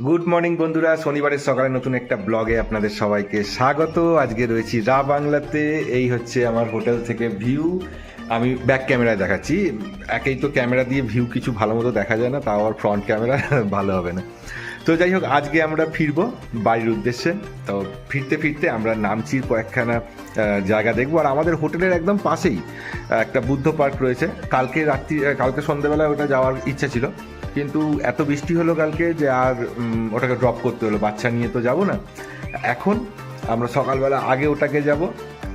Good morning বন্ধুরা। শনিবারের সকালে নতুন একটা ব্লগে আপনাদের সবাইকে স্বাগত। আজকে রয়েছি রা বাংলাতে। এই হচ্ছে আমার হোটেল থেকে ভিউ। আমি ব্যাক ক্যামেরায় দেখাচ্ছি। একেই তো ক্যামেরা দিয়ে ভিউ কিছু ভালো মতো দেখা যায় না, তাও আর ফ্রন্ট ক্যামেরা ভালো হবে না। তো যাই হোক, আজকে আমরা ফিরবো বাড়ির উদ্দেশ্যে। তো ফিরতে ফিরতে আমরা নামচির কয়েকখানা জায়গা দেখব। আর আমাদের হোটেলের একদম পাশেই একটা বুদ্ধ পার্ক রয়েছে। কালকে রাত্রি কালকে সন্ধ্যেবেলায় ওটা যাওয়ার ইচ্ছা ছিল। কিন্তু এত বৃষ্টি হলো কালকে যে আর ওটাকে ড্রপ করতে হলো। বাচ্চা নিয়ে তো যাব না। এখন আমরা সকালবেলা আগে ওটাকে যাব,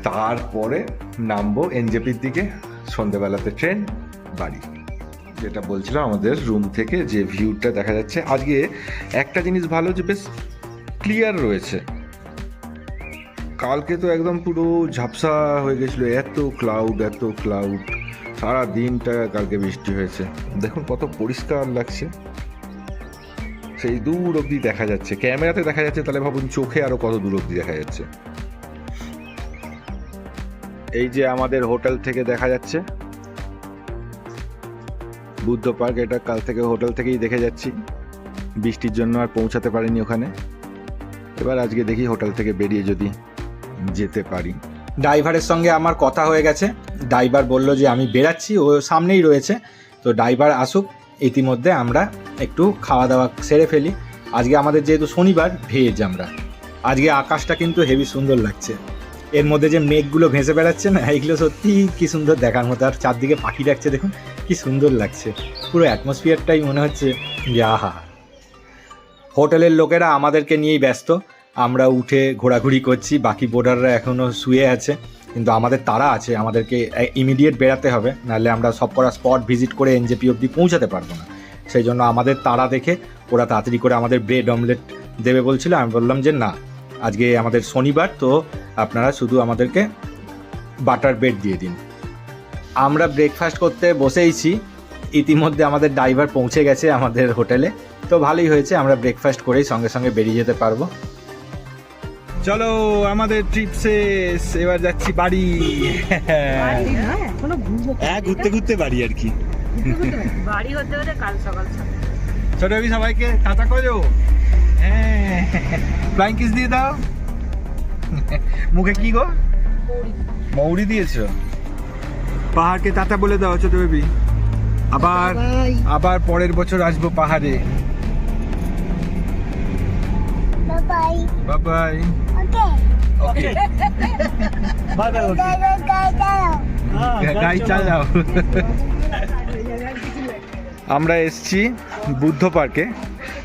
তারপরে নামবো এনজেপির দিকে। সন্ধ্যেবেলাতে ট্রেন, বাড়ি। যেটা বলছিলাম, আমাদের রুম থেকে যে ভিউটা দেখা যাচ্ছে। আজকে একটা জিনিস ভালো যে বেশ ক্লিয়ার রয়েছে। কালকে তো একদম পুরো ঝাপসা হয়ে গেছিল। এত ক্লাউড এত ক্লাউড সারা দিনটা কালকে বৃষ্টি হয়েছে। দেখুন কত পরিষ্কার লাগছে। সেই দূর অবধি দেখা যাচ্ছে। ক্যামেরাতে দেখা যাচ্ছে, তাহলে ভাবুন চোখে আরও কত দূর অবধি দেখা যাচ্ছে। এই যে আমাদের হোটেল থেকে দেখা যাচ্ছে। বুদ্ধ পার্ক, এটা কাল থেকে হোটেল থেকেই দেখে যাচ্ছি। বৃষ্টির জন্য আর পৌঁছাতে পারিনি ওখানে। এবার আজকে দেখি হোটেল থেকে বেরিয়ে যদি যেতে পারি। ড্রাইভারের সঙ্গে আমার কথা হয়ে গেছে। ড্রাইভার বলল যে আমি বেরাচ্ছি ও সামনেই রয়েছে। তো ড্রাইভার আসুক, ইতিমধ্যে আমরা একটু খাওয়া দাওয়া সেরে ফেলি। আজকে আমাদের যেহেতু শনিবার, ভেজ আমরা। আজকে আকাশটা কিন্তু হেভি সুন্দর লাগছে। এর মধ্যে যে মেঘগুলো ভেসে বেড়াচ্ছে না, এইগুলো সত্যি কি সুন্দর দেখার মতো। আর চারদিকে পাখি ডাকছে, দেখুন, কি সুন্দর লাগছে। পুরো অ্যাটমসফিয়ারটাই মনে হচ্ছে যে, আহা। হোটেলের লোকেরা আমাদেরকে নিয়েই ব্যস্ত। আমরা উঠে ঘোরাঘুরি করছি, বাকি বোর্ডাররা এখনও শুয়ে আছে, কিন্তু আমাদের তারা আছে, আমাদেরকে ইমিডিয়েট বেরাতে হবে, নাহলে আমরা সব করা স্পট ভিজিট করে এনজেপি অবধি পৌঁছাতে পারব না। সেই জন্য আমাদের তারা দেখে ওরা তাড়াতাড়ি করে আমাদের ব্রেড অমলেট দেবে বলছিল, আমি বললাম যে না, আজকে আমাদের শনিবার, তো আপনারা শুধু আমাদেরকে বাটার ব্রেড দিয়ে দিন। আমরা ব্রেকফাস্ট করতে বসেইছি ইতিমধ্যে আমাদের ড্রাইভার পৌঁছে গেছে আমাদের হোটেলে তো ভালোই হয়েছে, আমরা ব্রেকফাস্ট করেই সঙ্গে সঙ্গে বেরিয়ে যেতে পারব। চলো আমাদের ট্রিপ শেষ এবার যাচ্ছি বাড়ি। হ্যাঁ ঘুরতে ঘুরতে বাড়ি আর কি। বাড়ি। হতে হতে কাল সকাল সকাল। ছোট আমি সবাইকে টাটা করো হ্যাঁ। ফ্লাইং কিস দিয়ে দাও। মুখে কি গো? মৌরি। দিয়েছ? পাহাড়কে টাটা বলে দাও ছোট বেবি আবার আবার পরের বছর আসব পাহাড়ে। Bye bye. Bye bye Okay. go go. গাড়ি চালাও আমরা এসছি বুদ্ধ পার্কে।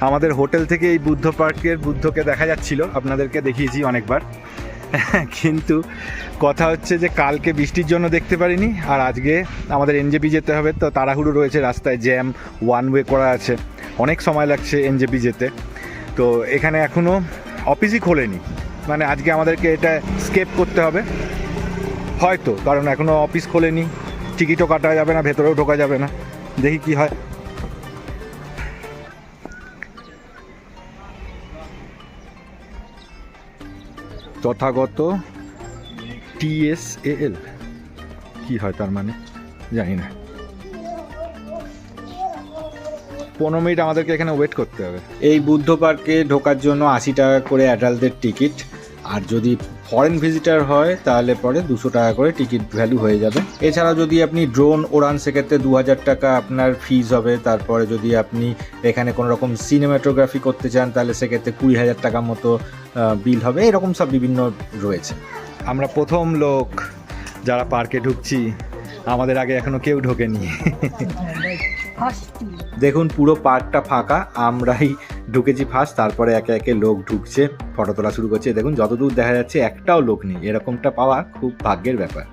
আমাদের হোটেল থেকে এই বুদ্ধ পার্কের বুদ্ধকে দেখা যাচ্ছিল। আপনাদেরকে দেখিয়েছি অনেকবার। কিন্তু কথা হচ্ছে যে কালকে বৃষ্টির জন্য দেখতে পারিনি আর আজকে আমাদের এনজেপি যেতে হবে। তো তাড়াহুড়ো রয়েছে রাস্তায় জ্যাম ওয়ান ওয়ে করা আছে। অনেক সময় লাগছে এনজেপি যেতে। তো এখানে এখনও অফিসই খোলেনি। মানে আজকে আমাদেরকে এটা স্কেপ করতে হবে। হয়তো, কারণ এখনও অফিস খোলেনি টিকিটও কাটা যাবে না, ভেতরেও ঢোকা যাবে না। দেখি কি হয়। তথাগত টিএসএল কি হয় তার মানে? জানি না। পনেরো মিনিট আমাদেরকে এখানে ওয়েট করতে হবে। এই বুদ্ধ পার্কে ঢোকার জন্য আশি টাকা করে অ্যাডাল্টদের টিকিট আর যদি ফরেন ভিজিটার হয় তাহলে পরে দুশো টাকা করে টিকিট ভ্যালু হয়ে যাবে। এছাড়া যদি আপনি ড্রোন ওড়ান সেক্ষেত্রে দু হাজার টাকা আপনার ফিজ হবে। তারপরে যদি আপনি এখানে কোনো রকম সিনেমাটোগ্রাফি করতে চান তাহলে সেক্ষেত্রে কুড়ি হাজার টাকা মতো বিল হবে। এরকম সব বিভিন্ন রয়েছে। আমরা প্রথম লোক যারা পার্কে ঢুকছি। আমাদের আগে এখনও কেউ ঢোকেনি। দেখুন পুরো পার্কটা ফাঁকা। আমরাই ঢুকেছি ফার্স্ট তারপরে একে একে লোক ঢুকছে ফটো তোলা শুরু করছে। দেখুন, যতদূর দেখা যাচ্ছে, একটাও লোক নেই। এরকমটা পাওয়া খুব ভাগ্যের ব্যাপার।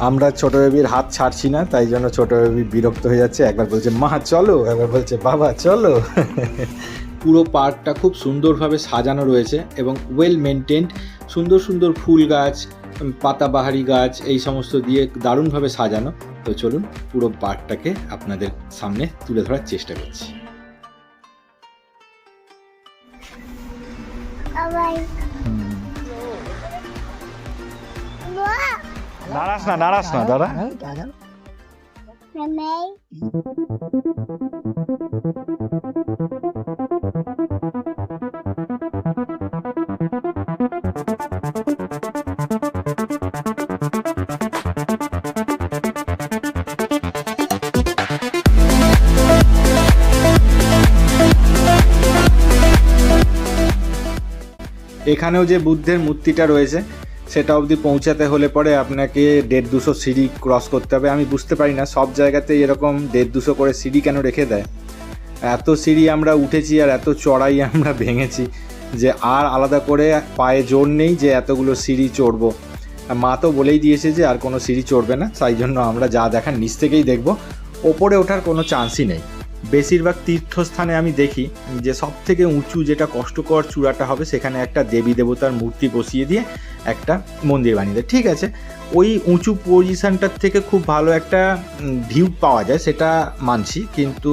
আমরা ছোট বেবির হাত ছাড়ছি না, তাই জন্য ছোট বেবি বিরক্ত হয়ে যাচ্ছে। একবার বলছে, মা, চলো। একবার বলছে, বাবা, চলো। পুরো পার্কটা খুব সুন্দরভাবে সাজানো রয়েছে এবং ওয়েল মেনটেন্ড সুন্দর সুন্দর ফুল গাছ পাতাবাহারি গাছ এই সমস্ত দিয়ে দারুণভাবে সাজানো তো চলুন পুরো পার্কটাকে আপনাদের সামনে তুলে ধরার চেষ্টা করছি bye. না নাড়াস না দাদা. এখানেও যে বুদ্ধের মূর্তিটা রয়েছে, সেটা অবধি পৌঁছাতে হলে পরে আপনাকে দেড় দুশো সিঁড়ি ক্রস করতে হবে। আমি বুঝতে পারি না, সব জায়গাতে এরকম দেড় দুশো করে সিঁড়ি কেন রেখে দেয়? এত সিঁড়ি আমরা উঠেছি আর এত চড়াই আমরা ভেঙেছি যে আর আলাদা করে পায়ে জোর নেই যে এতগুলো সিঁড়ি চড়বো। মা তো বলেই দিয়েছে যে আর কোনো সিঁড়ি চড়বে না, তাই জন্য আমরা যা দেখার নিচ থেকেই দেখব। ওপরে ওঠার কোনো চান্সই নেই। বেশিরভাগ তীর্থস্থানে আমি দেখি যে সব থেকে উঁচু যেটা কষ্টকর চূড়াটা হবে, সেখানে একটা দেবী দেবতার মূর্তি বসিয়ে দিয়ে একটা মন্দির বানিয়ে দেয়। ঠিক আছে, ওই উঁচু পজিশনটার থেকে খুব ভালো একটা ভিউ পাওয়া যায়, সেটা মানছি। কিন্তু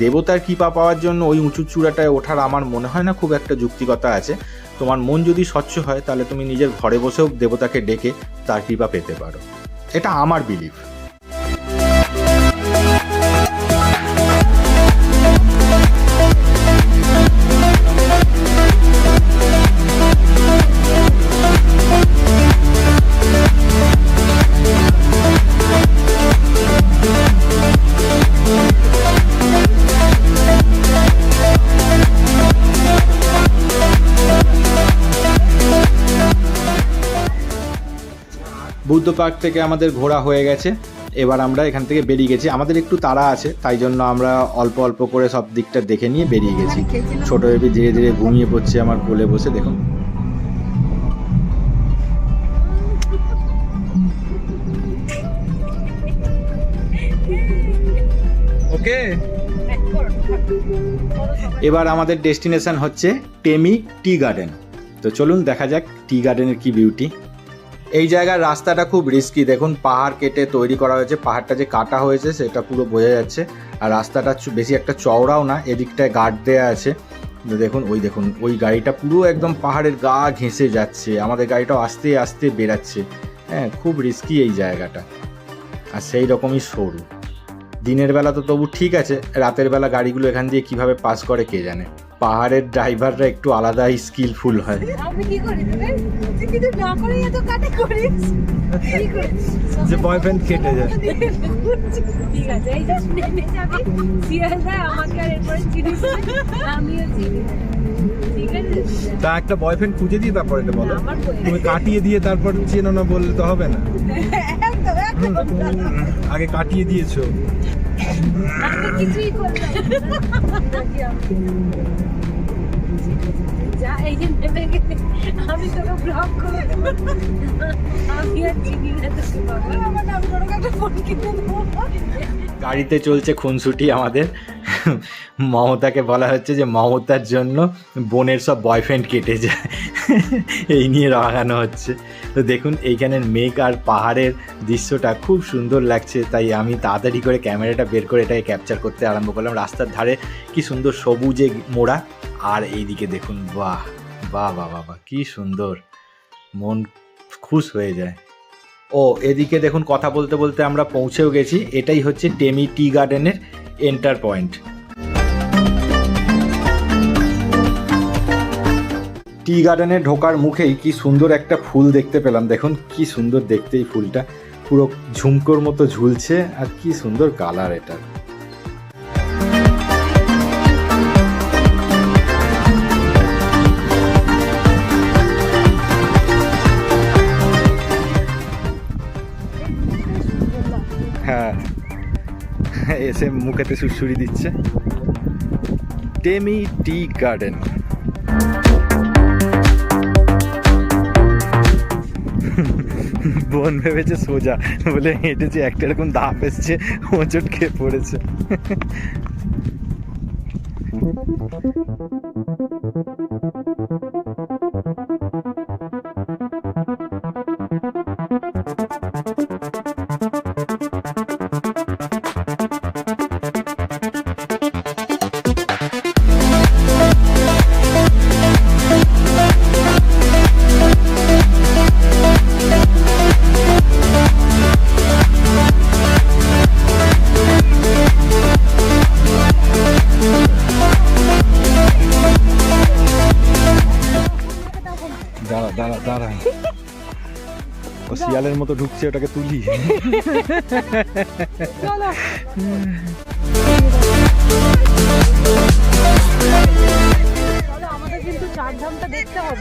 দেবতার কৃপা পাওয়ার জন্য ওই উঁচু চূড়াটায় ওঠার আমার মনে হয় না খুব একটা যুক্তিকতা আছে। তোমার মন যদি স্বচ্ছ হয়, তাহলে তুমি নিজের ঘরে বসেও দেবতাকে ডেকে তার কৃপা পেতে পারো। এটা আমার বিলিভ বুদ্ধ পার্ক থেকে আমাদের ঘোরা হয়ে গেছে। এবার আমরা এখান থেকে বেরিয়ে গেছি। আমাদের একটু তাড়া আছে, তাই জন্য আমরা অল্প অল্প করে সব দিকটা দেখে নিয়ে বেরিয়ে গেছি। ছোট বেবি ধীরে ধীরে ঘুমিয়ে পড়ছে আমার কোলে বসে, দেখুন। ওকে? এবার আমাদের ডেস্টিনেশন হচ্ছে টেমি টি গার্ডেন। তো চলুন দেখা যাক টি গার্ডেনের কি বিউটি। এই জায়গার রাস্তাটা খুব রিস্কি দেখুন, পাহাড় কেটে তৈরি করা হয়েছে। পাহাড়টা যে কাটা হয়েছে, সেটা পুরো বোঝা যাচ্ছে। আর রাস্তাটা বেশি একটা চওড়াও না, এদিকটায় গার্ড দেওয়া আছে। দেখুন, ওই দেখুন, ওই গাড়িটা পুরো একদম পাহাড়ের গা ঘেঁষে যাচ্ছে। আমাদের গাড়িটাও আস্তে আস্তে বেরাচ্ছে হ্যাঁ খুব রিস্কি এই জায়গাটা। আর সেই রকমই সরু। দিনের বেলা তো তবু ঠিক আছে রাতের বেলা গাড়িগুলো এখান দিয়ে কীভাবে পাস করে কে জানে। পাহাড়ের ড্রাইভাররা একটু আলাদাই স্কিলফুল হয়? যে বয়ফ্রেন্ড কেটে যায়। ঠিক আছে এই তা একটা বয়ফ্রেন্ড খুঁজে দিয়ে তারপর এটা বলো। তুমি কাটিয়ে দিয়ে তারপর চেনো না বললে তো হবে না। আগে কাটিয়ে দিয়েছ। কিছুই যা এই যে আমি তোকে ব্লক করে আমি আর চিনি না তোকে বাবা। আমার নাম করে একটা ফোন কিনে দেবো গাড়িতে চলছে খুনসুটি আমাদের। মমতাকে বলা হচ্ছে যে মমতার জন্য বোনের সব বয়ফ্রেন্ড কেটে যায়। এই নিয়ে রাগানো হচ্ছে। তো দেখুন এইখানের মেঘ আর পাহাড়ের দৃশ্যটা খুব সুন্দর লাগছে। তাই আমি তাড়াতাড়ি করে ক্যামেরাটা বের করে এটাকে ক্যাপচার করতে আরম্ভ করলাম। রাস্তার ধারে কি সুন্দর সবুজে মোড়া। আর এইদিকে দেখুন, বাহ বাহ বাহ বাহ বাহ, কি সুন্দর। মন খুশ হয়ে যায়। ও, এদিকে দেখুন, কথা বলতে বলতে আমরা পৌঁছেও গেছি। এটাই হচ্ছে টেমি টি গার্ডেনের এন্টার পয়েন্ট টি গার্ডেনে ঢোকার মুখেই কি সুন্দর একটা ফুল দেখতে পেলাম। দেখুন, কি সুন্দর দেখতে এই ফুলটা। পুরো ঝুমকোর মতো ঝুলছে আর কি সুন্দর কালার এটা। হ্যাঁ এসে মুখেতে সুরসুরি দিচ্ছে। Temi tea garden. বোন ভেবেছে সোজা বলে হেঁটেছে একটা এরকম দাপ এসছে হোঁচট খেয়ে পড়েছে। শিয়ালের মতো ঢুকছে ওটাকে তুলি। চারধামটা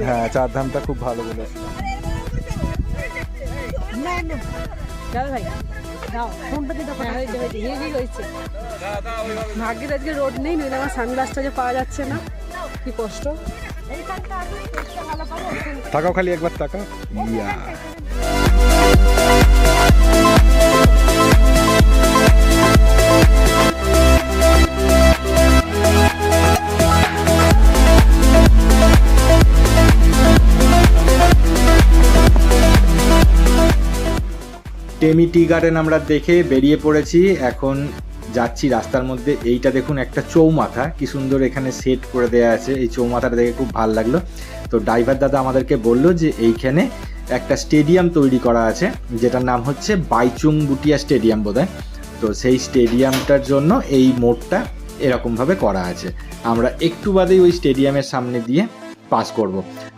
হ্যাঁ চার ধামটা খুব ভালো বলেছে। হয়েছে ভাগ্যের আজকে রোড নেই নইলে আমার সানগ্লাসটা যে পাওয়া যাচ্ছে না কি কষ্ট তাকাও খালি একবার তাকাও। ইয়া। টেমি টি গার্ডেন আমরা দেখে বেরিয়ে পড়েছি। এখন যাচ্ছি রাস্তার মধ্যে। এইটা দেখুন, একটা চৌমাথা। কি সুন্দর এখানে সেট করে দেওয়া আছে। এই চৌমাথাটা দেখে খুব ভালো লাগল। তো ড্রাইভার দাদা আমাদেরকে বলল যে এইখানে একটা স্টেডিয়াম তৈরি করা আছে, যেটার নাম হচ্ছে বাইচুং বুটিয়া স্টেডিয়াম বোধহয়। তো সেই স্টেডিয়ামটার জন্য এই মোড়টা এরকমভাবে করা আছে। আমরা একটু বাদেই ওই স্টেডিয়ামের সামনে দিয়ে পাস করব।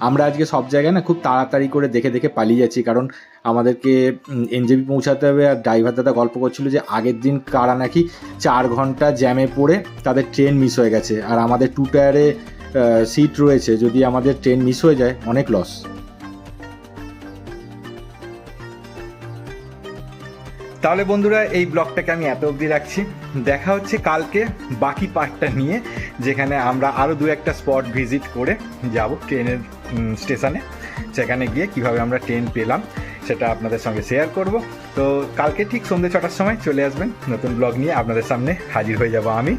আমরা আজকে সব জায়গায় না খুব তাড়াতাড়ি করে দেখে দেখে পালিয়ে যাচ্ছি, কারণ আমাদেরকে এনজেপি পৌঁছাতে হবে। আর ড্রাইভার দাদা গল্প করছিল যে আগের দিন কারা নাকি চার ঘণ্টা জ্যামে পড়ে তাদের ট্রেন মিস হয়ে গেছে। আর আমাদের টু টায়ারে সিট রয়েছে। যদি আমাদের ট্রেন মিস হয়ে যায়, অনেক লস তাহলে বন্ধুরা, এই ব্লগটাকে আমি এত অবধি রাখছি। দেখা হচ্ছে কালকে বাকি পার্টটা নিয়ে, যেখানে আমরা আরও দু একটা স্পট ভিজিট করে যাব ট্রেনের স্টেশনে। সেখানে গিয়ে কীভাবে আমরা ট্রেন পেলাম, সেটা আপনাদের সঙ্গে শেয়ার করব। তো কালকে ঠিক সন্ধ্যে ছটার সময় চলে আসবেন নতুন ব্লগ নিয়ে। আপনাদের সামনে হাজির হয়ে যাব আমি।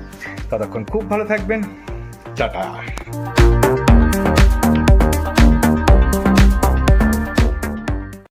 ততক্ষণ খুব ভালো থাকবেন। টাটা।